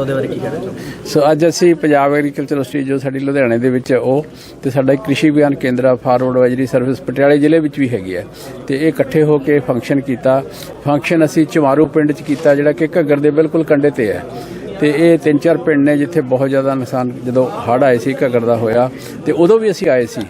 ਉਹਦੇ ਬਾਰੇ ਕੀ ਕਹਿਣਾ ਚਾਹੋਗੇ? ਸੋ ਅੱਜ ਅਸੀਂ ਪੰਜਾਬ ਐਗਰੀਕਲਚਰ ਯੂਨੀਵਰਸਿਟੀ ਜੋ ਸਾਡੀ ਲੁਧਿਆਣੇ ਦੇ ਵਿੱਚ ਹੈ ਉਹ, ਤੇ ਸਾਡਾ ਇੱਕ ਕ੍ਰਿਸ਼ੀ ਵਿਗਿਆਨ ਕੇਂਦਰ ਆ ਫਾਰਵਰਡ ਐਡਵਾਈਜ਼ਰੀ ਸਰਵਿਸ ਪਟਿਆਲੇ ਜ਼ਿਲ੍ਹੇ ਵਿੱਚ ਵੀ ਹੈਗੀ ਹੈ ਤੇ ਇਹ ਇਕੱਠੇ ਹੋ ਕੇ ਫੰਕਸ਼ਨ ਕੀਤਾ। ਫੰਕਸ਼ਨ ਅਸੀਂ ਚਮਾਰੂ ਪਿੰਡ 'ਚ ਕੀਤਾ, ਜਿਹੜਾ ਕਿ ਘੱਗਰ ਦੇ ਬਿਲਕੁਲ ਕੰਢੇ ਤੇ ਹੈ। ਤੇ ਇਹ ਤਿੰਨ ਚਾਰ ਪਿੰਡ ਨੇ ਜਿੱਥੇ ਬਹੁਤ ਜ਼ਿਆਦਾ ਨੁਕਸਾਨ, ਜਦੋਂ ਹੜ੍ਹ ਆਏ ਸੀ, ਘੱਗਰ ਦਾ ਹੋਇਆ। ਤੇ ਉਦੋਂ ਵੀ ਅਸੀਂ ਆਏ ਸੀ।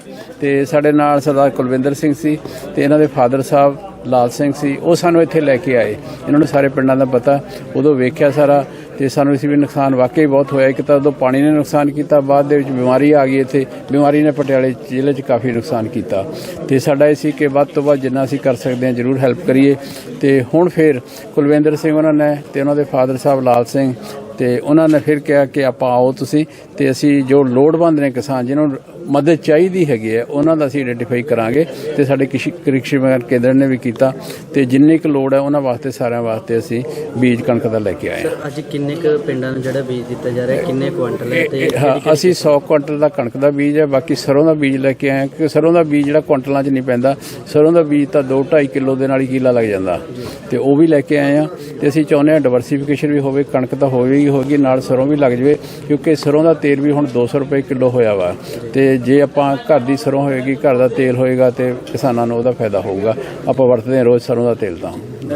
ਤੇ ਸਾਡੇ ਨਾਲ ਸਰਦਾਰ ਕੁਲਵਿੰਦਰ ਸਿੰਘ ਸੀ, ਤੇ ਇਹਨਾਂ ਦੇ ਫਾਦਰ ਸਾਹਿਬ ਲਾਲ ਸਿੰਘ ਸੀ, ਉਹ ਸਾਨੂੰ ਇੱਥੇ ਲੈ ਕੇ ਆਏ। ਇਹਨਾਂ ਨੂੰ ਸਾਰੇ ਪਿੰਡਾਂ ਦਾ ਪਤਾ। ਉਦੋਂ ਵੇਖਿਆ ਸਾਰਾ। ਤੇ ਸਾਨੂੰ ਇਸ ਵੀ ਨੁਕਸਾਨ ਵਾਕਈ ਬਹੁਤ ਹੋਇਆ। ਇੱਕ ਤਾਂ ਉਦੋਂ ਪਾਣੀ ਨੇ ਨੁਕਸਾਨ ਕੀਤਾ, ਬਾਅਦ ਦੇ ਵਿੱਚ ਬਿਮਾਰੀ ਆ ਗਈ ਇੱਥੇ। ਬਿਮਾਰੀ ਨੇ ਪਟਿਆਲੇ ਜ਼ਿਲ੍ਹੇ 'ਚ ਕਾਫੀ ਨੁਕਸਾਨ ਕੀਤਾ। ਤੇ ਸਾਡਾ ਇਹ ਸੀ ਕਿ ਵੱਧ ਤੋਂ ਵੱਧ ਜਿੰਨਾ ਅਸੀਂ ਕਰ ਸਕਦੇ ਹਾਂ, ਜ਼ਰੂਰ ਹੈਲਪ ਕਰੀਏ। ਤੇ ਹੁਣ ਫਿਰ ਕੁਲਵਿੰਦਰ ਸਿੰਘ ਉਹਨਾਂ ਨੇ ਤੇ ਉਹਨਾਂ ਦੇ ਫਾਦਰ ਸਾਹਿਬ ਲਾਲ ਸਿੰਘ ਤੇ ਉਹਨਾਂ ਨੇ ਫਿਰ ਕਿਹਾ ਕਿ ਆਪਾਂ ਆਓ ਤੁਸੀਂ। ਤੇ ਅਸੀਂ ਜੋ ਲੋੜਵੰਦ ਨੇ ਕਿਸਾਨ ਜਿਹਨਾਂ ਨੂੰ ਮਦਦ ਚਾਹੀਦੀ ਹੈਗੀ ਹੈ ਉਹਨਾਂ ਦਾ ਅਸੀਂ ਆਈਡੈਂਟੀਫਾਈ ਕਰਾਂਗੇ ਤੇ ਸਾਡੇ ਕ੍ਰਿਸ਼ੀ ਵਿਗਿਆਨ ਕੇਂਦਰ ਨੇ ਵੀ ਕੀਤਾ ਤੇ ਜਿੰਨੀ ਕੁ ਲੋੜ ਹੈ ਉਹਨਾਂ ਵਾਸਤੇ ਸਾਰਿਆਂ ਵਾਸਤੇ ਅਸੀਂ ਬੀਜ ਕਣਕ ਦਾ ਲੈ ਕੇ ਆਏ ਹਾਂ। ਅੱਜ ਕਿੰਨੇ ਕੁ ਪਿੰਡਾਂ ਨੂੰ ਜਿਹੜਾ ਬੀਜ ਦਿੱਤਾ ਜਾ ਰਿਹਾ ਕਿੰਨੇ ਕੁਇੰਟਲ ਹੈ ਤੇ ਹਾਂ, ਅਸੀਂ 100 ਕੁਇੰਟਲ ਦਾ ਕਣਕ ਦਾ ਬੀਜ ਹੈ ਬਾਕੀ ਸਰੋਂ ਦਾ ਬੀਜ ਲੈ ਕੇ ਆਏ ਹਾਂ ਕਿ ਸਰੋਂ ਦਾ ਬੀਜ ਜਿਹੜਾ ਕੁਇੰਟਲਾਂ 'ਚ ਨਹੀਂ ਪੈਂਦਾ ਸਰੋਂ ਦਾ ਬੀਜ ਤਾਂ 2.5 ਕਿਲੋ ਦੇ ਨਾਲ ਹੀ ਕੀਲਾ ਲੱਗ ਜਾਂਦਾ। ਤੇ ਉਹ ਵੀ ਲੈ ਕੇ ਆਏ ਆ ਤੇ ਅਸੀਂ ਚਾਹੁੰਦੇ ਹਾਂ ਡਿਵਰਸਿਫਿਕੇਸ਼ਨ ਵੀ ਹੋਵੇ ਕਣਕ ਤਾਂ ਹੋਵੇਗੀ ਹੋਵੇਗੀ ਨਾਲ ਸਰੋਂ ਵੀ ਲੱਗ ਜਵੇ ਕਿਉਂਕਿ ਸਰੋਂ ਦਾ ਤੇਲ ਵੀ ਹੁਣ 200 ਰੁਪਏ ਕਿਲੋ ਹੋਇਆ ਵਾ। ਤੇ ਜੇ ਆਪਾਂ ਘਰ ਦੀ ਸਰੋਂ ਹੋਏਗੀ ਘਰ ਦਾ ਤੇਲ ਹੋਏਗਾ ਤੇ ਕਿਸਾਨਾਂ ਨੂੰ ਉਹਦਾ ਫਾਇਦਾ ਹੋਊਗਾ। ਆਪਾਂ ਵਰਤਦੇ ਹਾਂ ਰੋਜ਼ ਸਰੋਂ ਦਾ ਤੇਲ ਤਾਂ।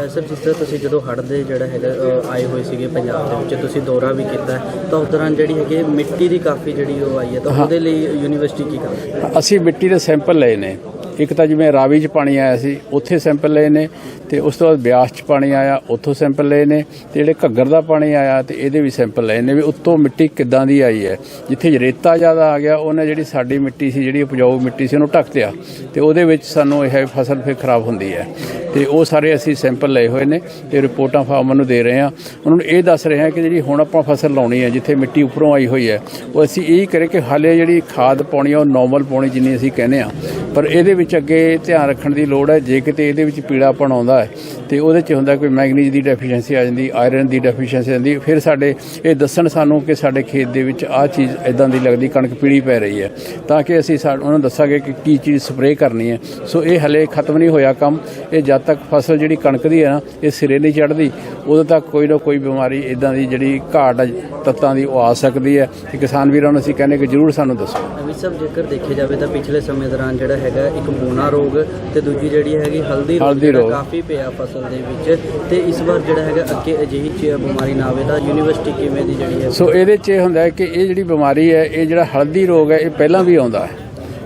ਸਰ ਜਿਸ ਤਰ੍ਹਾਂ ਤੁਸੀਂ ਜਦੋਂ ਹੜ੍ਹ ਦੇ ਜਿਹੜਾ ਹੈਗਾ ਆਏ ਹੋਏ ਸੀਗੇ ਪੰਜਾਬ ਦੇ ਵਿੱਚ ਤੁਸੀਂ ਦੌਰਾ ਵੀ ਕੀਤਾ। ਤਾਂ ਉਸ ਦੌਰਾਨ ਜਿਹੜੀ ਹੈਗੀ ਮਿੱਟੀ ਦੀ ਕਾਫੀ ਜਿਹੜੀ ਉਹ ਆਈ ਹੈ ਤਾਂ ਉਹਦੇ ਲਈ ਯੂਨੀਵਰਸਿਟੀ ਕੀ ਕਰ ਅਸੀਂ ਮਿੱਟੀ ਦੇ ਸੈਂਪਲ ਲਏ ਨੇ। ਇੱਕ ਤਾਂ ਜਿਵੇਂ ਰਾਵੀ 'ਚ ਪਾਣੀ ਆਇਆ ਸੀ, ਉੱਥੇ ਸੈਂਪਲ ਲਏ ਨੇ ਤੇ ਉਸ ਤੋਂ ਬਾਅਦ ਬਿਆਸ 'ਚ ਪਾਣੀ ਆਇਆ, ਉੱਥੋਂ ਸੈਂਪਲ ਲਏ ਨੇ ਤੇ ਜਿਹੜੇ ਘੱਗਰ ਦਾ ਪਾਣੀ ਆਇਆ ਤੇ ਇਹਦੇ ਵੀ ਸੈਂਪਲ ਲਏ ਨੇ ਵੀ ਉੱਤੋਂ ਮਿੱਟੀ ਕਿੱਦਾਂ ਦੀ ਆਈ ਹੈ। ਜਿੱਥੇ ਰੇਤਾ ਜ਼ਿਆਦਾ ਆ ਗਿਆ, ਉਹਨੇ ਜਿਹੜੀ ਸਾਡੀ ਮਿੱਟੀ ਸੀ, ਜਿਹੜੀ ਉਪਜਾਊ ਮਿੱਟੀ ਸੀ, ਉਹਨੂੰ ਢੱਕ ਦਿਆ ਤੇ ਉਹਦੇ ਵਿੱਚ ਸਾਨੂੰ ਇਹ ਫਸਲ ਫਿਰ ਖਰਾਬ ਹੁੰਦੀ ਹੈ। ਤੇ ਉਹ ਸਾਰੇ ਅਸੀਂ ਸੈਂਪਲ ਲਏ ਹੋਏ ਨੇ ਤੇ ਰਿਪੋਰਟਾਂ ਫਾਰਮਰ ਨੂੰ ਦੇ ਰਹੇ ਹਾਂ। ਉਹਨਾਂ ਨੂੰ ਇਹ ਦੱਸ ਰਹੇ ਹਾਂ ਕਿ ਜਿਹੜੀ ਹੁਣ ਆਪਾਂ ਫਸਲ ਲਾਉਣੀ ਹੈ, ਜਿੱਥੇ ਮਿੱਟੀ ਉੱਪਰੋਂ ਆਈ ਹੋਈ ਹੈ, ਉਹ ਅਸੀਂ ਇਹ ਕਰੇ ਕਿ ਹਾਲੇ ਜਿਹੜੀ ਖਾਦ ਪਾਉਣੀ ਆ ਉਹ ਨਾਰਮਲ ਪਾਉਣੀ ਜਿੰਨੀ ਅਸੀਂ ਕਹਿੰਦੇ ਆ ਪਰ ਇਹਦੇ ਵਿੱਚ ਅੱਗੇ ਧਿਆਨ ਰੱਖਣ ਦੀ ਲੋੜ ਹੈ। ਜੇ ਕਿਤੇ ਇਹਦੇ ਵਿੱਚ ਪੀੜਾਪਣ ਆਉਂਦਾ ਹੈ, ਤੇ ਉਹਦੇ 'ਚ ਹੁੰਦਾ ਕੋਈ ਮੈਗਨੀਜ਼ ਦੀ ਡੈਫੀਸ਼ੀਐਂਸੀ ਆ ਜਾਂਦੀ ਆਇਰਨ ਦੀ ਡੈਫੀਸ਼ੀਐਂਸੀ ਆ ਜਾਂਦੀ। ਫਿਰ ਸਾਡੇ, ਇਹ ਦੱਸਣ ਸਾਨੂੰ ਕਿ ਸਾਡੇ ਖੇਤ ਦੇ ਵਿੱਚ ਆਹ ਚੀਜ਼ ਇਦਾਂ ਦੀ ਲੱਗਦੀ, ਕਣਕ ਪੀੜੀ ਪੈ ਰਹੀ ਹੈ। ਤਾਂ ਕਿ ਅਸੀਂ ਉਹਨਾਂ ਨੂੰ ਦੱਸਾਂਗੇ ਕਿ ਕੀ ਚੀਜ਼ ਸਪਰੇਅ ਕਰਨੀ ਹੈ। ਸੋ ਇਹ ਹਲੇ ਖਤਮ ਨਹੀਂ ਹੋਇਆ ਕੰਮ। ਇਹ ਜਦ ਤੱਕ ਫਸਲ ਜਿਹੜੀ ਕਣਕ ਦੀ ਹੈ ਨਾ, ਇਹ ਸਿਰੇ ਨਹੀਂ ਚੜ੍ਹਦੀ, ਉਦੋਂ ਤੱਕ ਕੋਈ ਨਾ ਕੋਈ ਬਿਮਾਰੀ ਇਦਾਂ ਦੀ ਜਿਹੜੀ ਘਾਟ ਆ, ਤੱਤਾਂ ਦੀ ਉਹ ਆ ਸਕਦੀ ਹੈ। ਤੇ ਕਿਸਾਨ ਵੀਰਾਂ ਨੂੰ ਅਸੀਂ ਕਹਿੰਦੇ ਕਿ ਜਰੂਰ ਸਾਨੂੰ ਦੱਸੋ। ਅਮਿਤ ਸਾਹਿਬ ਜੇਕਰ ਦੇਖਿਆ ਜਾਵੇ ਤਾਂ ਪਿਛਲੇ ਸਮੇਂ ਦੌਰਾਨ ਜਿਹੜਾ ਹੈਗਾ, ਇੱਕ ਬੋਨਾ ਰੋਗ ਤੇ ਦੂਜੀ ਜਿਹੜੀ ਹੈਗੀ ਹਲਦੀ ਰੋਗ ਜਿਹੜਾ। ਕਾਫੀ ਪਿਆ ਫਸਲ ਦੇ ਵਿੱਚ ਤੇ ਇਸ ਵਾਰ ਜਿਹੜਾ ਹੈਗਾ ਅੱਗੇ ਅਜਿਹੀ ਚ ਬਿਮਾਰੀ ਨਾ ਆਵੇ ਤਾਂ ਯੂਨੀਵਰਸਿਟੀ ਕਿਵੇਂ ਦੀ ਜਿਹੜੀ ਹੈ? ਸੋ ਇਹਦੇ 'ਚ ਇਹ ਹੁੰਦਾ ਕਿ ਇਹ ਜਿਹੜੀ ਬਿਮਾਰੀ ਹੈ ਇਹ ਜਿਹੜਾ ਹਲਦੀ ਰੋਗ ਹੈ ਇਹ ਪਹਿਲਾਂ ਵੀ ਆਉਂਦਾ ਹੈ।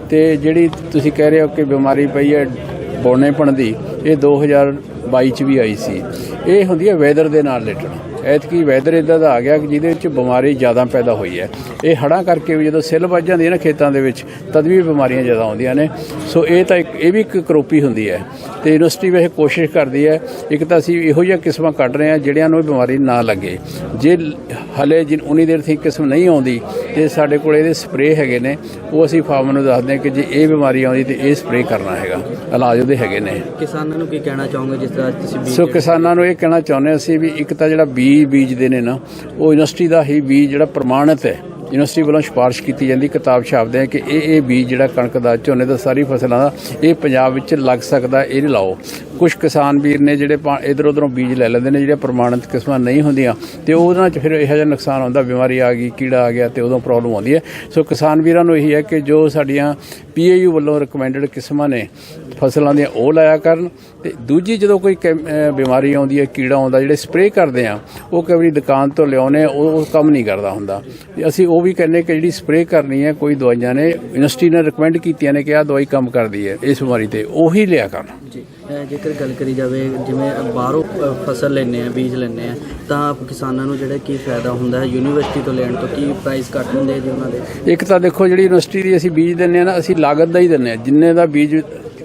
ਤੇ ਜਿਹੜੀ ਤੁਸੀਂ ਕਹਿ ਰਹੇ ਹੋ ਕਿ ਬਿਮਾਰੀ ਪਈ ਹੈ ਬੋਨੇਪਣ ਦੀ ਇਹ 2022 ਚ ਵੀ ਆਈ ਸੀ। ਇਹ ਹੁੰਦੀ ਹੈ ਵੈਦਰ ਦੇ ਨਾਲ ਰਿਲੇਟਡ ਐਤਕੀ ਵੈਦਰ ਇਦਾਂ ਦਾ ਆ ਗਿਆ ਕਿ ਜਿਹਦੇ ਵਿੱਚ ਬਿਮਾਰੀ ਜ਼ਿਆਦਾ ਪੈਦਾ ਹੋਈ ਹੈ। ਇਹ ਹੜ੍ਹਾਂ ਕਰਕੇ ਵੀ ਜਦੋਂ ਸਿੱਲ ਵੱਜ ਜਾਂਦੀ ਹੈ ਨਾ ਖੇਤਾਂ ਦੇ ਵਿੱਚ ਤਦ ਵੀ ਬਿਮਾਰੀਆਂ ਜ਼ਿਆਦਾ ਆਉਂਦੀਆਂ ਨੇ। ਸੋ ਇਹ ਤਾਂ ਇੱਕ ਇਹ ਵੀ ਇੱਕ ਕਰੋਪੀ ਹੁੰਦੀ ਹੈ ਤੇ ਯੂਨੀਵਰਸਿਟੀ ਵੈਸੇ ਕੋਸ਼ਿਸ਼ ਕਰਦੀ ਹੈ। ਇੱਕ ਤਾਂ ਅਸੀਂ ਇਹੋ ਜਿਹੀਆਂ ਕਿਸਮਾਂ ਕੱਢ ਰਹੇ ਹਾਂ ਜਿਹੜਿਆਂ ਨੂੰ ਬਿਮਾਰੀ ਨਾ ਲੱਗੇ। ਜੇ ਹਲੇ ਜਿਨ ਉਨੀ ਦੇਰ ਤੱਕ ਕਿਸਮ ਨਹੀਂ ਆਉਂਦੀ ਤੇ ਸਾਡੇ ਕੋਲ ਇਹਦੇ ਸਪਰੇਅ ਹੈਗੇ ਨੇ ਉਹ ਅਸੀਂ ਫਾਰਮਰ ਨੂੰ ਦੱਸਦੇ ਹਾਂ ਕਿ ਜੇ ਇਹ ਬਿਮਾਰੀ ਆਉਂਦੀ ਤੇ ਇਹ ਸਪਰੇਅ ਕਰਨਾ ਹੈਗਾ। ਇਲਾਜ ਉਹਦੇ ਹੈਗੇ ਨੇ। ਕਿਸਾਨਾਂ ਨੂੰ ਕੀ ਕਹਿਣਾ ਚਾਹੋਗੇ ਜਿਸ ਤਰ੍ਹਾਂ ਤੁਸੀਂ ਸੋ ਕਿਸਾਨਾਂ ਨੂੰ ਇਹ ਕਹਿਣਾ ਚਾਹੁੰਦੇ ਅਸੀਂ ਵੀ ਇੱਕ ਤਾਂ ਜਿਹੜਾ ਬੀਜ ਬੀਜਦੇ ਨੇ ਨਾ, ਉਹ ਯੂਨੀਵਰਸਿਟੀ ਦਾ ਹੀ ਬੀਜ ਜਿਹੜਾ ਪ੍ਰਮਾਣਿਤ ਹੈ। ਯੂਨੀਵਰਸਿਟੀ ਵੱਲੋਂ ਸਿਫਾਰਿਸ਼ ਕੀਤੀ ਜਾਂਦੀ, ਕਿਤਾਬ ਛਾਪਦੇ ਆ ਕਿ ਇਹ ਇਹ ਬੀਜ ਜਿਹੜਾ ਕਣਕ ਦਾ, ਝੋਨੇ ਦਾ, ਸਾਰੀ ਫਸਲਾਂ ਦਾ, ਇਹ ਪੰਜਾਬ ਵਿੱਚ ਲੱਗ ਸਕਦਾ, ਇਹ ਲਾਓ। ਕੁਝ ਕਿਸਾਨ ਵੀਰ ਨੇ ਜਿਹੜੇ ਇਧਰ ਉਧਰੋਂ ਬੀਜ ਲੈ ਲੈਂਦੇ ਨੇ ਜਿਹੜੇ ਪ੍ਰਮਾਣਿਤ ਕਿਸਮਾਂ ਨਹੀਂ ਹੁੰਦੀਆਂ, ਤੇ ਉਹਨਾਂ 'ਚ ਫਿਰ ਇਹੋ ਜਿਹਾ ਨੁਕਸਾਨ ਹੁੰਦਾ, ਬਿਮਾਰੀ ਆ ਗਈ, ਕੀੜਾ ਆ ਗਿਆ, ਤੇ ਉਦੋਂ ਪ੍ਰੋਬਲਮ ਆਉਂਦੀ ਹੈ। ਸੋ ਕਿਸਾਨ ਵੀਰਾਂ ਨੂੰ ਇਹੀ ਹੈ ਕਿ ਜੋ ਸਾਡੀਆਂ ਪੀਏਯੂ ਵੱਲੋਂ ਰეკਮੈਂਡਡ ਕਿਸਮਾਂ ਨੇ ਫਸਲਾਂ ਦੀਆਂ ਉਹ ਲਾਇਆ ਕਰਨ ਤੇ ਦੂਜੀ ਜਦੋਂ ਕੋਈ ਬਿਮਾਰੀ ਆਉਂਦੀ ਹੈ ਕੀੜਾ ਆਉਂਦਾ ਜਿਹੜੇ ਸਪਰੇਅ ਕਰਦੇ ਆ ਉਹ ਕਈ ਵਾਰੀ ਦੁਕਾਨ ਤੋਂ ਲਿਆਉਨੇ ਉਹ ਕੰਮ ਨਹੀਂ ਕਰਦਾ ਹੁੰਦਾ। ਅਸੀਂ ਉਹ ਵੀ ਕਹਿੰਦੇ ਕਿ ਜਿਹੜੀ ਸਪਰੇਅ ਕਰਨੀ ਹੈ ਕੋਈ ਦਵਾਈਆਂ ਨੇ ਯੂਨੀਵਰਸਿਟੀ ਨੇ ਰეკਮੈਂਡ ਕੀਤੀਆਂ ਨੇ ਕਿ ਆਹ ਦਵਾਈ ਕੰਮ ਕਰਦੀ ਹੈ ਇਸ ਬਿਮਾਰੀ ਤੇ ਉਹੀ ਲਿਆ ਕਰਨ। ਜੀ ਜੇਕਰ ਗੱਲ ਕਰੀ ਜਾਵੇ ਜਿਵੇਂ ਬਾਹਰੋਂ ਫਸਲ ਲੈਣੇ ਆ ਬੀਜ ਲੈਣੇ ਆ ਤਾਂ ਕਿਸਾਨਾਂ ਨੂੰ ਜਿਹੜਾ ਕੀ ਫਾਇਦਾ ਹੁੰਦਾ ਹੈ ਯੂਨੀਵਰਸਿਟੀ ਤੋਂ ਲੈਣ ਤੋਂ ਕੀ ਪ੍ਰਾਈਸ ਘੱਟ ਹੁੰਦੇ ਆ ਜੀ ਉਹਨਾਂ ਦੇ? ਇੱਕ ਤਾਂ ਦੇਖੋ ਜਿਹੜੀ ਯੂਨੀਵਰਸਿਟੀ ਦੀ ਅਸੀਂ ਬੀਜ ਦਿੰਨੇ ਆ ਨਾ ਅਸੀਂ ਲਾਗਤ ਦਾ ਹੀ ਦਿੰਨੇ ਆ ਜਿੰਨੇ ਦਾ ਬੀਜ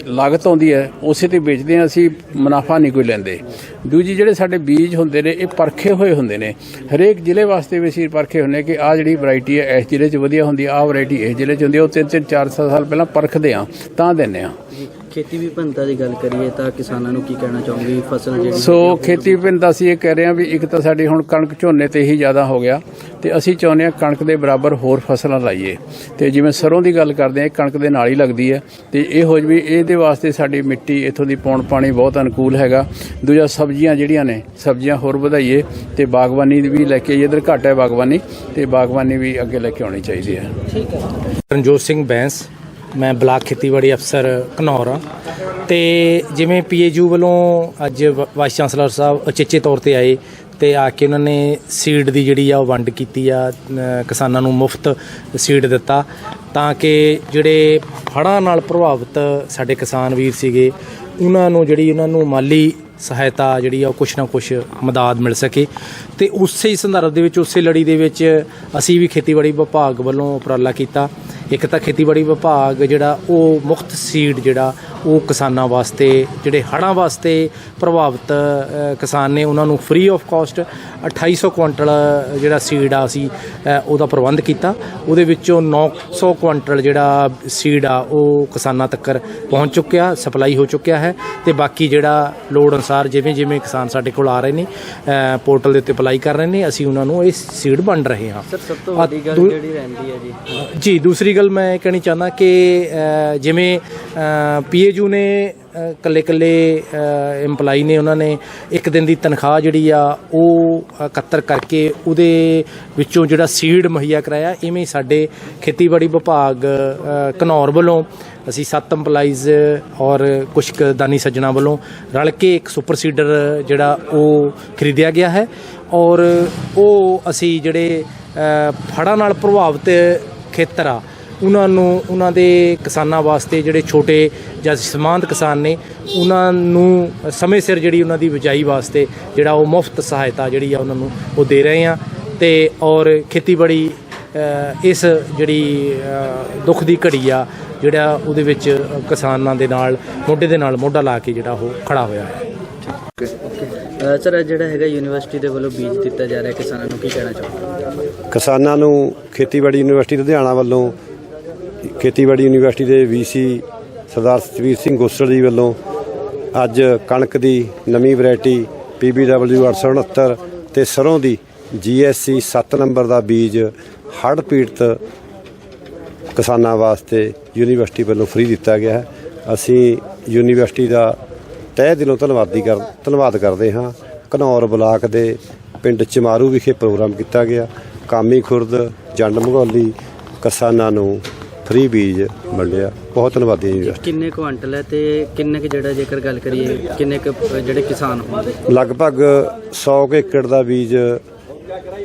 ਲਾਗਤ ਆਉਂਦੀ ਹੈ, ਉਸੇ ਤੇ ਵੇਚਦੇ ਆ ਅਸੀਂ ਮੁਨਾਫਾ ਨਹੀਂ ਕੋਈ ਲੈਂਦੇ। ਦੂਜੀ, ਜਿਹੜੇ ਸਾਡੇ ਬੀਜ ਹੁੰਦੇ ਨੇ, ਇਹ ਪਰਖੇ ਹੋਏ ਹੁੰਦੇ ਨੇ। ਹਰੇਕ ਜ਼ਿਲ੍ਹੇ ਵਾਸਤੇ ਵੀ ਅਸੀਂ ਪਰਖੇ ਹੁੰਨੇ ਕਿ ਆਹ ਜਿਹੜੀ ਵੈਰਾਈਟੀ ਹੈ, ਇਸ ਜ਼ਿਲ੍ਹੇ 'ਚ ਵਧੀਆ ਹੁੰਦੀ ਆ ਆਹ ਵੈਰਾਈਟੀ ਇਸ ਜ਼ਿਲ੍ਹੇ 'ਚ ਹੁੰਦੀ ਆ ਉਹ ਤਿੰਨ ਤਿੰਨ ਚਾਰ ਸਾਲ ਪਹਿਲਾਂ ਪਰਖਦੇ ਆ ਤਾਂ ਦਿੰਨੇ ਆ ਖੇਤੀ ਵਿਭਿੰਨਤਾ ਦੀ ਗੱਲ ਕਰੀਏ ਤਾਂ ਕਿਸਾਨਾਂ ਨੂੰ ਕੀ ਕਹਿਣਾ ਚਾਹੋਗੇ? ਫਸਲ ਜਿਹੜੀ ਸੋ ਖੇਤੀ ਵਿਭਿੰਨਤਾ ਅਸੀਂ ਇਹ ਕਹਿ ਰਹੇ ਹਾਂ ਵੀ ਇੱਕ ਤਾਂ ਸਾਡੀ ਹੁਣ ਕਣਕ ਝੋਨੇ ਤੇ ਹੀ ਜ਼ਿਆਦਾ ਹੋ ਗਿਆ ਤੇ ਅਸੀਂ ਚਾਹੁੰਦੇ ਹਾਂ ਕਣਕ ਦੇ ਬਰਾਬਰ ਹੋਰ ਫਸਲਾਂ ਲਾਈਏ। ਤੇ ਜਿਵੇਂ ਸਰੋਂ ਦੀ ਗੱਲ ਕਰਦੇ ਹਾਂ ਇਹ ਕਣਕ ਦੇ ਨਾਲ ਹੀ ਲੱਗਦੀ ਹੈ ਤੇ ਇਹ ਹੋ ਜਵੇ ਇਹਦੇ ਵਾਸਤੇ ਸਾਡੀ ਮਿੱਟੀ ਇਥੋਂ ਦੀ ਪੌਣ ਪਾਣੀ ਬਹੁਤ ਅਨੁਕੂਲ ਹੈਗਾ। ਦੂਜਾ ਸਬਜ਼ੀਆਂ ਜਿਹੜੀਆਂ ਨੇ ਸਬਜ਼ੀਆਂ ਹੋਰ ਵਧਾਈਏ ਤੇ ਬਾਗਬਾਨੀ ਦੀ ਵੀ ਲੈ ਕੇ ਇਧਰ ਘੱਟ ਹੈ ਬਾਗਬਾਨੀ ਤੇ ਬਾਗਬਾਨੀ ਵੀ ਅੱਗੇ ਲੈ ਕੇ ਆਉਣੀ ਚਾਹੀਦੀ ਹੈ। ਰਣਜੋਤ ਸਿੰਘ ਬੈਂਸ। ਮੈਂ ਬਲਾਕ ਖੇਤੀਬਾੜੀ ਅਫਸਰ ਘਨੌਰ ਹਾਂ। ਤੇ ਜਿਵੇਂ ਪੀਏਯੂ ਵੱਲੋਂ ਅੱਜ ਵ- ਵਾਈਸ ਚਾਂਸਲਰ ਸਾਹਿਬ ਉਚੇਚੇ ਤੌਰ ਤੇ ਆਏ ਤੇ ਆ ਕੇ ਉਹਨਾਂ ਨੇ ਸੀਡ ਦੀ ਜਿਹੜੀ ਆ ਉਹ ਵੰਡ ਕੀਤੀ ਆ ਕਿਸਾਨਾਂ ਨੂੰ ਮੁਫਤ ਸੀਡ ਦਿੱਤਾ ਤਾਂ ਕਿ ਜਿਹੜੇ ਹੜ੍ਹਾਂ ਨਾਲ ਪ੍ਰਭਾਵਿਤ ਸਾਡੇ ਕਿਸਾਨ ਵੀਰ ਸੀਗੇ, ਉਹਨਾਂ ਨੂੰ ਜਿਹੜੀ ਉਹਨਾਂ ਨੂੰ ਮਾਲੀ ਸਹਾਇਤਾ ਜਿਹੜੀ ਆ ਉਹ ਕੁਛ ਨਾ ਕੁਛ ਮਦਦ ਮਿਲ ਸਕੇ। ਤੇ ਉਸੇ ਹੀ ਸੰਦਰਭ ਦੇ ਵਿੱਚ, ਉਸੇ ਲੜੀ ਦੇ ਵਿੱਚ ਅਸੀਂ ਵੀ ਖੇਤੀਬਾੜੀ ਵਿਭਾਗ ਵੱਲੋਂ ਉਪਰਾਲਾ ਕੀਤਾ। ਇੱਕ ਤਾਂ ਖੇਤੀਬਾੜੀ ਵਿਭਾਗ ਜਿਹੜਾ ਉਹ ਮੁਫਤ ਸੀਡ ਜਿਹੜਾ ਉਹ ਕਿਸਾਨਾਂ ਵਾਸਤੇ, ਜਿਹੜੇ ਹੜ੍ਹਾਂ ਵਾਸਤੇ ਪ੍ਰਭਾਵਿਤ ਕਿਸਾਨ ਨੇ ਉਹਨਾਂ ਨੂੰ ਫ੍ਰੀ ਆਫ ਕਾਸਟ 2800 ਕੁਇੰਟਲ ਜਿਹੜਾ ਸੀਡ ਆ ਅਸੀਂ ਉਹਦਾ ਪ੍ਰਬੰਧ ਕੀਤਾ। ਉਹਦੇ ਵਿੱਚੋਂ 900 ਕੁਇੰਟਲ ਜਿਹੜਾ ਸੀਡ ਆ ਉਹ ਕਿਸਾਨਾਂ ਤੱਕ ਪਹੁੰਚ ਚੁੱਕਿਆ ਸਪਲਾਈ ਹੋ ਚੁੱਕਿਆ ਹੈ ਤੇ ਬਾਕੀ ਜਿਹੜਾ ਲੋੜ ਅਨੁਸਾਰ ਜਿਵੇਂ ਜਿਵੇਂ ਕਿਸਾਨ ਸਾਡੇ ਕੋਲ ਆ ਰਹੇ ਨੇ ਪੋਰਟਲ ਦੇ ਉੱਤੇ ਅਪਲਾਈ ਕਰ ਰਹੇ ਨੇ ਅਸੀਂ ਉਹਨਾਂ ਨੂੰ ਇਹ ਸੀਡ ਵੰਡ ਰਹੇ ਹਾਂ। ਸਰ ਸਭ ਤੋਂ ਵੱਡੀ ਗੱਲ ਜਿਹੜੀ ਰਹਿੰਦੀ ਹੈ ਜੀ। ਜੀ ਦੂਸਰੀ ਗੱਲ ਮੈਂ ਇਹ ਕਹਿਣੀ ਚਾਹੁੰਦਾ ਕਿ ਜਿਵੇਂ ਪੀਏਯੂ ਨੇ ਕੱਲੇ ਕੱਲੇ EMPLOYE ਨੇ ਉਹਨਾਂ ਨੇ ਇੱਕ ਦਿਨ ਦੀ ਤਨਖਾਹ ਜਿਹੜੀ ਆ ਉਹ ਇਕੱਤਰ ਕਰਕੇ ਉਹਦੇ ਵਿੱਚੋਂ ਜਿਹੜਾ ਸੀਡ ਮੁਹੱਈਆ ਕਰਾਇਆ ਇਵੇਂ ਹੀ ਸਾਡੇ ਖੇਤੀਬਾੜੀ ਵਿਭਾਗ ਅ, ਘਨੌਰ ਵੱਲੋਂ ਅਸੀਂ ਸੱਤ EMPLOYEES ਔਰ ਕੁਝ ਕੁ ਦਾਨੀ ਸੱਜਣਾ ਵੱਲੋਂ ਰਲ ਕੇ ਇੱਕ ਸੁਪਰ ਸੀਡਰ ਜਿਹੜਾ ਉਹ ਖਰੀਦਿਆ ਗਿਆ ਹੈ ਔਰ ਉਹ ਅਸੀਂ ਜਿਹੜੇ ਫੜਾਂ ਨਾਲ ਪ੍ਰਭਾਵਿਤ ਖੇਤਰ ਆ ਉਹਨਾਂ ਨੂੰ ਉਹਨਾਂ ਦੇ ਕਿਸਾਨਾਂ ਵਾਸਤੇ ਜਿਹੜੇ ਛੋਟੇ ਜਾਂ ਸਮਾਂਤ ਕਿਸਾਨ ਨੇ ਉਹਨਾਂ ਨੂੰ ਸਮੇਂ ਸਿਰ ਜਿਹੜੀ ਉਹਨਾਂ ਦੀ ਬਿਜਾਈ ਵਾਸਤੇ ਜਿਹੜਾ ਉਹ ਮੁਫਤ ਸਹਾਇਤਾ ਜਿਹੜੀ ਆ ਉਹਨਾਂ ਨੂੰ ਉਹ ਦੇ ਰਹੇ ਆ। ਤੇ ਔਰ ਖੇਤੀਬਾੜੀ ਇਸ ਜਿਹੜੀ ਦੁੱਖ ਦੀ ਘੜੀ ਆ ਜਿਹੜਾ ਉਹਦੇ ਵਿੱਚ ਕਿਸਾਨਾਂ ਦੇ ਨਾਲ ਮੋਢੇ ਦੇ ਨਾਲ ਮੋਢਾ ਲਾ ਕੇ ਜਿਹੜਾ ਉਹ ਖੜਾ ਹੋਇਆ ਹੈ। ਸਰ ਜਿਹੜਾ ਹੈਗਾ ਯੂਨੀਵਰਸਿਟੀ ਦੇ ਵੱਲੋਂ ਬੀਜ ਦਿੱਤਾ ਜਾ ਰਿਹਾ ਕਿਸਾਨਾਂ ਨੂੰ ਕੀ ਕਹਿਣਾ ਚਾਹੋਗੇ? ਕਿਸਾਨਾਂ ਨੂੰ ਖੇਤੀਬਾੜੀ ਯੂਨੀਵਰਸਿਟੀ ਲੁਧਿਆਣਾ ਵੱਲੋਂ ਖੇਤੀਬਾੜੀ ਯੂਨੀਵਰਸਿਟੀ ਦੇ ਵੀਸੀ ਸਰਦਾਰ ਸਤਵੀਰ ਸਿੰਘ ਗੋਸਲ ਜੀ ਵੱਲੋਂ ਅੱਜ ਕਣਕ ਦੀ ਨਵੀਂ ਵੈਰਾਈਟੀ PBW 869 ਤੇ ਸਰੋਂ ਦੀ GSC 7 ਨੰਬਰ ਦਾ ਬੀਜ ਹੜ੍ਹ ਪੀੜਤ ਕਿਸਾਨਾਂ ਵਾਸਤੇ ਯੂਨੀਵਰਸਿਟੀ ਵੱਲੋਂ ਫ੍ਰੀ ਦਿੱਤਾ ਗਿਆ ਹੈ। ਅਸੀਂ ਯੂਨੀਵਰਸਿਟੀ ਦਾ ਤਹਿ ਦਿਲੋਂ ਧੰਨਵਾਦੀ ਕਰ ਧੰਨਵਾਦ ਕਰਦੇ ਹਾਂ। ਘਨੌਰ ਬਲਾਕ ਦੇ ਪਿੰਡ ਚਮਾਰੂ ਵਿਖੇ ਪ੍ਰੋਗਰਾਮ ਕੀਤਾ ਗਿਆ। ਕਾਮੀ ਖੁਰਦ, ਜੰਡ ਮਗੌਲੀ ਕਿਸਾਨਾਂ ਨੂੰ ਫ੍ਰੀ ਬੀਜ ਵੰਡਿਆ ਬਹੁਤ ਧੰਨਵਾਦੀ ਯੂਨੀਵਰਸਿਟੀ ਕਿੰਨੇ ਕੁਆਂਟਲ ਹੈ ਤੇ ਕਿੰਨੇ ਕੁ ਜਿਹੜਾ ਜੇਕਰ ਗੱਲ ਕਰੀਏ ਕਿੰਨੇ ਕੁ ਜਿਹੜੇ ਕਿਸਾਨ ਹੋਣਗੇ? ਲਗਭਗ 100 ਕੁ ਏਕੜ ਦਾ ਬੀਜ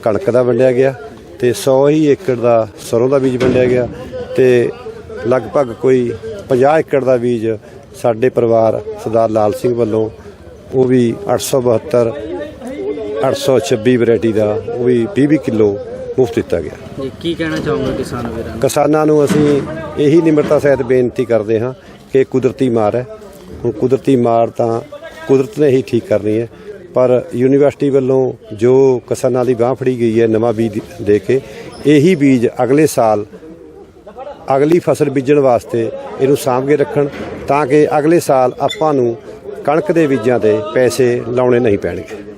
ਕਣਕ ਦਾ ਵੰਡਿਆ ਗਿਆ ਤੇ 100 ਹੀ ਏਕੜ ਦਾ ਸਰੋਂ ਦਾ ਬੀਜ ਵੰਡਿਆ ਗਿਆ ਤੇ ਲਗਭਗ ਕੋਈ 50 ਏਕੜ ਦਾ ਬੀਜ ਸਾਡੇ ਪਰਿਵਾਰ ਸਰਦਾਰ ਲਾਲ ਸਿੰਘ ਵੱਲੋਂ ਉਹ ਵੀ 872 826 ਵੈਰਾਈਟੀ ਦਾ ਉਹ ਵੀ 20 ਕਿਲੋ ਮੁਫਤ ਦਿੱਤਾ ਗਿਆ। ਜੀ ਕੀ ਕਹਿਣਾ ਚਾਹੋਗੇ ਕਿਸਾਨ ਵੀਰਾਂ ਨੂੰ? ਕਿਸਾਨਾਂ ਨੂੰ ਅਸੀਂ ਇਹੀ ਨਿਮਰਤਾ ਸਹਿਤ ਬੇਨਤੀ ਕਰਦੇ ਹਾਂ ਕਿ ਕੁਦਰਤੀ ਮਾਰ ਹੈ। ਹੁਣ ਕੁਦਰਤੀ ਮਾਰ ਤਾਂ ਕੁਦਰਤ ਨੇ ਹੀ ਠੀਕ ਕਰਨੀ ਹੈ। ਪਰ ਯੂਨੀਵਰਸਿਟੀ ਵੱਲੋਂ ਜੋ ਕਿਸਾਨਾਂ ਦੀ ਬਾਹ ਫੜੀ ਗਈ ਹੈ ਨਵਾਂ ਬੀਜ ਦੇ ਕੇ ਇਹੀ ਬੀਜ ਅਗਲੇ ਸਾਲ ਅਗਲੀ ਫਸਲ ਬੀਜਣ ਵਾਸਤੇ ਇਹਨੂੰ ਸਾਂਭ ਕੇ ਰੱਖਣ ਤਾਂ ਕਿ ਅਗਲੇ ਸਾਲ ਆਪਾਂ ਨੂੰ ਕਣਕ ਦੇ ਬੀਜਾਂ ਤੇ ਪੈਸੇ ਲਾਉਣੇ ਨਹੀਂ ਪੈਣਗੇ।